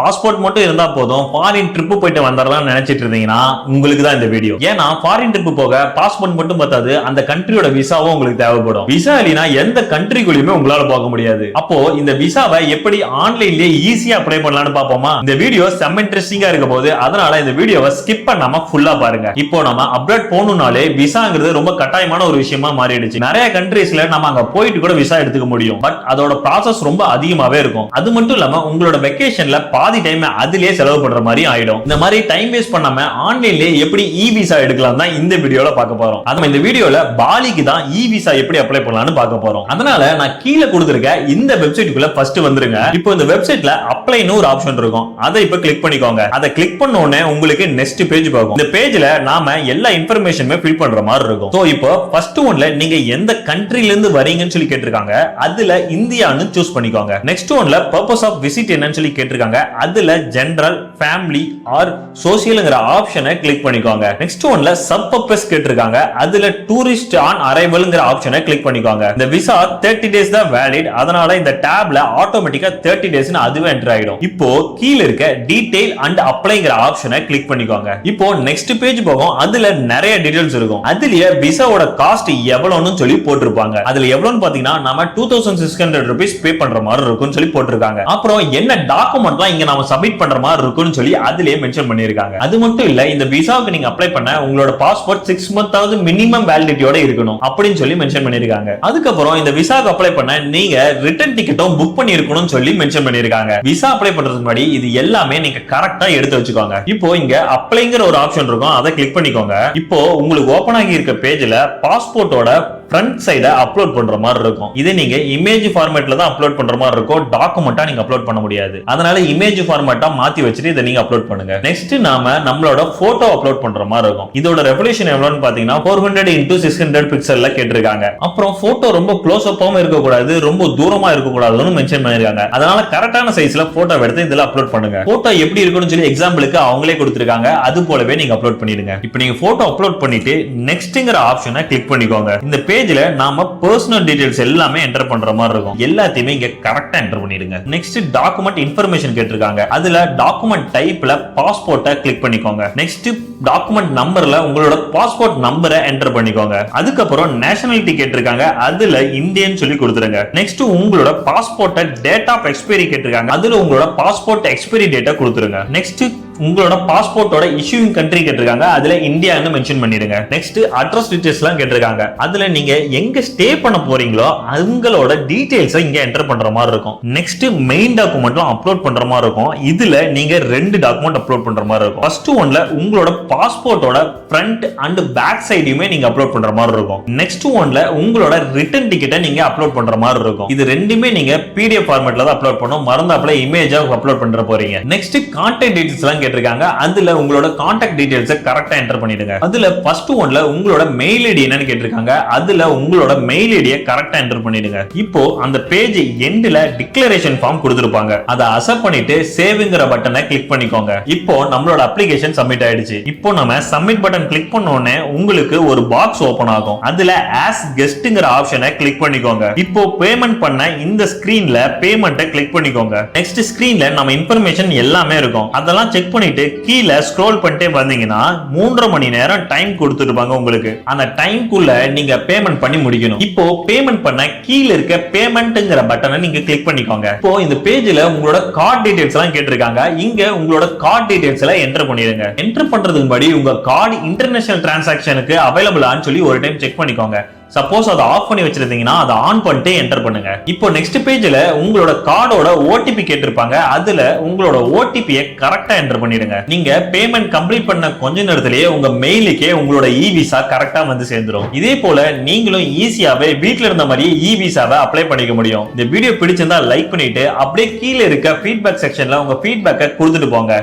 Passport மட்டும் இருந்தா போதும். ஃபாரின் ட்ரிப்பு போயிட்டு வந்துடலாம்னு நினைச்சிட்டு இருந்தீங்கன்னா உங்களுக்கு தான் இந்த வீடியோ ஏன்னா ஃபாரின் ட்ரிப்பு போக பாஸ்போர்ட் மட்டும் பார்த்தாது அந்த கண்ட்ரியோட விசாவும் உங்களுக்கு தேவைப்படும். விசா இல்லைனா எந்த கண்ட்ரிக்குள்ளயுமே உங்களால போக முடியாது. அப்போ இந்த விசாவை எப்படி ஆன்லைன்லயே ஈஸியா அப்ளை பண்ணலாம்னு பாப்போமா இந்த வீடியோ செம்ம இன்ட்ரெஸ்டிங்கா இருக்க போது அதனால இந்த வீடியோவை ஸ்கிப் பண்ணாம ஃபுல்லா பாருங்க. இப்போ நம்ம அப்டேட் போகணும்னாலே விசாங்கிறது ரொம்ப கட்டாயமான ஒரு விஷயமா மாறிடுச்சு. நிறைய கண்ட்ரீஸ்ல நம்ம அங்க போயிட்டு கூட விசா எடுத்துக்க முடியும். பட் அதோட ப்ராசஸ் ரொம்ப அதிகமாவே இருக்கும். அது மட்டும் இல்லாம உங்களோட வெக்கேஷன்ல பாதி டைம் அதுலயே செலவு பண்ற மாதிரி ஆயிடும். இந்த மாதிரி டைம் வேஸ்ட் பண்ணாம ஆன்லைன்லயே எப்படி இ விசா எடுக்கலாம் தான் இந்த வீடியோல பார்க்க போறோம். அது இந்த வீடியோல பாலிக்கு தான் இ விசா எப்படி அப்ளை பண்ணலாம்னு பார்க்க போறோம். அதனால நான் கீழே கொடுத்துருக்க இந்த வெப்சைட்டுக்குள்ள ஃபர்ஸ்ட் வந்துருங்க. இப்போ இந்த வெப்சைட்ல அப்ளைன்னு ஒரு ஆப்ஷன் இருக்கும். அதை இப்ப கிளிக் பண்ணிக்கோங்க. அதை கிளிக் பண்ண உடனே உங்களுக்கு நெக்ஸ்ட் பேஜ் போகும் இந்த பேஜ்ல நாம எல்லா இன்ஃபர்மேஷனுமே ஃபில் பண்ற மாதிரி இருக்கும். ஸோ இப்போ ஃபர்ஸ்ட் ஒன்ல நீங்க எந்த கண்ட்ரில இருந்து வரீங்கன்னு சொல்லி கேட்டிருக்காங்க. அதுல இந்தியான்னு சூஸ் பண்ணிக்கோங்க. நெக்ஸ்ட் ஒன்ல பர்பஸ் ஆஃப் விசிட் என்னன்னு சொல்லி கேட்டிருக்காங்க. அதில் ஜென்ரல் ஃபேமிலி ஆர் சோசியலுங்கிற ஆப்ஷனை கிளிக் பண்ணிக்கோங்க. நெக்ஸ்ட் ஒன்ல சப் பர்பஸ் கேட்டிருக்காங்க. அதுல டூரிஸ்ட் ஆன் அரைவல்ங்கிற ஆப்ஷனை கிளிக் பண்ணிக்கோங்க. இந்த விசா தேர்ட்டி டேஸ் தான் வேலிட் அதனால இந்த டேப்ல ஆட்டோமேட்டிக்கா தேர்ட்டி டேஸ் அதுவே என்டர் ஆயிடும். இப்போ கீழ இருக்க டீடைல் அண்ட் அப்ளைங்கிற ஆப்ஷனை கிளிக் பண்ணிக்கோங்க. இப்போ நெக்ஸ்ட் பேஜ் போகும். அதுல நிறைய டீடைல்ஸ் இருக்கும். அதுலயே விசாவோட காஸ்ட் எவ்வளவுன்னு சொல்லி போட்டிருப்பாங்க. அதுல எவ்வளவுன்னு பாத்தீங்கன்னா நம்ம two thousand six hundred rupees pay பண்ற மாதிரி இருக்கும்னு சொல்லி போட்டிருக்காங்க. அப்புறம் என்ன டாக்குமெண்ட்லாம் இங்க நாம சப்மிட் பண்ற மாதிரி இருக்கும்னு சொல்லி அதுலயே மென்ஷன் பண்ணிருக்காங்க அது மட்டும் இல்ல இந்த விசாவுக்கு நீங்க அப்ளை பண்ண உங்களோட பாஸ்போர்ட் சிக்ஸ் மந்த்தாவது மினிமம் வேலிடிட்டியோட இருக்கணும் அப்படின்னு சொல்லி மென்ஷன் பண்ணிருக்காங்க அதுக்கப்புறம் இந்த விசாவுக்கு அப்ளை பண்ண நீங்க ரிட்டர்ன் டிக்கெட்டும் புக் பண்ணி இருக்கணும்னு சொல்லி மென்ஷன் பண்ணிருக்காங்க விசா அப்ளை பண்றதுக்கு முன்னாடி இது எல்லாமே நீங்க கரெக்டா எடுத்து வச்சுக்கோங்க. இப்போ இங்க அப்ளைங்கிற ஒரு ஆப்ஷன் இருக்கும் அதை கிளிக் பண்ணிக்கோங்க. இப்போ உங்களுக்கு ஓபன் ஆகி இருக்க பேஜ்ல பாஸ்போர்ட்டோட ஃப்ரண்ட் சைடை அப்லோட் பண்ற மாதிரி இருக்கும். இதே நீங்க இமேஜ் ஃபார்மேட்ல தான் அப்லோட் பண்ற மாதிரி இருக்கும். டாக்குமெண்டா நீங்க அப்லோட் பண்ண முடியாது. அதனால இமேஜ் ஃபார்மேட்டா மாத்தி வச்சுட்டு இதை நீங்க அப்லோட் பண்ணுங்க. நெக்ஸ்ட் நாம நம்மளோட போட்டோ அப்லோட் பண்ற மாதிரி இருக்கும். இதோட ரெவல்யூஷன் எவ்வளவுன்னு பாத்தீங்கன்னா four hundred into six hundred பிக்சல்ல கேட்டிருக்காங்க. அப்புறம் போட்டோ ரொம்ப க்ளோஸ் அப்பாவும் இருக்கக்கூடாது ரொம்ப தூரமா இருக்கக்கூடாதுன்னு மென்ஷன் பண்ணிருக்காங்க அதனால கரெக்டான சைஸ்ல போட்டோ எடுத்து இதுல அப்லோட் பண்ணுங்க. போட்டோ எப்படி இருக்கும்னு சொல்லி எக்ஸாம்பிளுக்கு அவங்களே கொடுத்திருக்காங்க. அது போலவே நீங்க அப்லோட் பண்ணிடுங்க. இப்போ நீங்க போட்டோ அப்லோட் பண்ணிட்டு நெக்ஸ்ட்ங்கிற ஆப்ஷனை கிளிக் பண்ணிக்கோங்க. இந்த பேஜ்ல நாம பர்சனல் டீடைல்ஸ் எல்லாமே என்டர் பண்ற மாதிரி இருக்கும். எல்லாத்தையுமே இங்க கரெக்டா என்டர் பண்ணிடுங்க. நெக்ஸ்ட் டாக்குமெண்ட் இன்ஃபர்மேஷன் கேட்டிருக்காங்க. அதுல டாக்குமெண்ட் டைப்ல பாஸ்போர்ட்டை கிளிக் பண்ணிக்கோங்க. நெக்ஸ்ட் டாக்குமெண்ட் நம்பர்ல உங்களோட பாஸ்போர்ட் நம்பரை என்டர் பண்ணிக்கோங்க. அதுக்கப்புறம் நேஷனாலிட்டி கேட்டிருக்காங்க அதுல இந்தியன் சொல்லி கொடுத்துருங்க. நெக்ஸ்ட் உங்களோட பாஸ்போர்ட்டை டேட் ஆஃப் எக்ஸ்பைரி கேட்டிருக்காங்க. அதுல உங்களோட பாஸ்போர்ட் எக்ஸ்பைரி டேட்டை கொடுத்துருங்க. நெக்ஸ்ட் உங்களோட பாஸ்போர்ட்டோட இஷ்யூங் கண்ட்ரி கேட்டிருக்காங்க. அதுல இந்தியான்னு மென்ஷன் பண்ணிடுங்க. நெக்ஸ்ட் அட்ரஸ் டீடைல்ஸ் எல்லாம் கேட்டிருக்காங்க. அதுல நீங்க எங்க ஸ்டே பண்ண போறீங்களோ அவங்களோட டீடைல்ஸ் இங்க என்டர் பண்ற மாதிரி இருக்கும். நெக்ஸ்ட் மெயின் டாக்குமெண்ட்லாம் அப்லோட் பண்ற மாதிரி இருக்கும். இதுல நீங்க ரெண்டு டாக்குமெண்ட் அப்லோட் பண்ற மாதிரி இருக்கும். ஃபர்ஸ்ட் ஒன்ல உங்களோட பாஸ்போர்ட்டோட ஃப்ரண்ட் அண்ட் பேக் சைடையுமே நீங்க அப்லோட் பண்ற மாதிரி இருக்கும். நெக்ஸ்ட் ஒன்ல உங்களோட ரிட்டர்ன் டிக்கெட்டை நீங்க அப்லோட் பண்ற மாதிரி இருக்கும். இது ரெண்டுமே நீங்க பிடிஎஃப் ஃபார்மேட்ல தான் அப்லோட் பண்ணும். மறந்தாப்புல இமேஜா அப்லோட் பண்ற போறீங்க. நெக்ஸ்ட் கான்டாக்ட் டீடைல்ஸ் எல்லாம் கேட்டிருக்காங்க. அதுல உங்களோட கான்டாக்ட் டீடைல்ஸ் கரெக்டா என்டர் பண்ணிடுங்க. அதுல ஃபர்ஸ்ட் ஒன்ல உங்களோட மெயில் ஐடி என்னன்னு கேட்டிருக்காங்க. அதுல உங்களோட மெயில் ஐடியை கரெக்டா என்டர் பண்ணிடுங்க. இப்போ அந்த பேஜ் எண்ட்ல டிக்ளரேஷன் ஃபார்ம் கொடுத்திருப்பாங்க. அதை அசப்ட் பண்ணிட்டு சேவ்ங்கிற பட்டனை கிளிக் பண்ணிக்கோங்க. இப்போ நம்மளோட அப்ளிகேஷன் சப்மிட் ஆயிடுச்சு. இப்போ நம்ம சப்மிட் பட்டன் கிளிக் பண்ண உடனே உங்களுக்கு ஒரு பாக்ஸ் ஓபன் ஆகும். அதுல ஆஸ் கெஸ்ட்ங்கிற ஆப்ஷனை கிளிக் பண்ணிக்கோங்க. இப்போ பேமெண்ட் பண்ண இந்த ஸ்கிரீன்ல பேமெண்ட்டை கிளிக் பண்ணிக்கோங்க. நெக்ஸ்ட் ஸ்கிரீன்ல நம்ம இன்ஃபர்மேஷன் எல்லாமே இருக்கும். அதெல்லாம் செக் பண்ணிட்டு கீழே ஸ்க்ரோல் பண்ணிட்டே வந்தீங்கன்னா மூன்றரை மணி நேரம் டைம் கொடுத்துருப்பாங்க உங்களுக்கு. அந்த டைம்குள்ள நீங்க பேமெண்ட் பண்ணி முடிக்கணும். இப்போ பேமெண்ட் பண்ண கீழே இருக்க பேமெண்ட்ங்கிற பட்டனை நீங்க கிளிக் பண்ணிக்கோங்க. இப்போ இந்த பேஜ்ல உங்களோட கார்டு டீடைல்ஸ் எல்லாம் கேட்டிருக்காங்க. இங்க உங்களோட கார்டு டீடைல்ஸ் எல்லாம் என்டர் பண்ணிடுங்க என்டர் பண்றதுக்கு முன்னாடி உங்க கார்டு இன்டர்நேஷனல் டிரான்சாக்ஷனுக்கு அவைலபிளான்னு சொல்லி ஒரு டைம் செக் பண்ணிக்கோங்க. சப்போஸ் அதை ஆஃப் பண்ணி வச்சிருந்தீங்கன்னா அதை ஆன் பண்ணிட்டு என்டர் பண்ணுங்க. இப்போ நெக்ஸ்ட் பேஜ்ல உங்களோட கார்டோட ஓடிபி கேட்டிருப்பாங்க. அதுல உங்களோட ஓடிபியை கரெக்டா என்டர் பண்ணிடுங்க. நீங்க பேமெண்ட் கம்ப்ளீட் பண்ண கொஞ்ச நேரத்திலேயே உங்க மெயிலுக்கே உங்களோட இ விசா கரெக்டா வந்து சேர்ந்துரும். இதே போல நீங்களும் ஈஸியாவே வீட்ல இருந்த மாதிரி இ விசாவை அப்ளை பண்ணிக்க முடியும். இந்த வீடியோ பிடிச்சிருந்தா லைக் பண்ணிட்டு அப்படியே கீழே இருக்க ஃபீட்பேக் செக்ஷன்ல உங்க ஃபீட்பேக்கை கொடுத்துட்டு போங்க.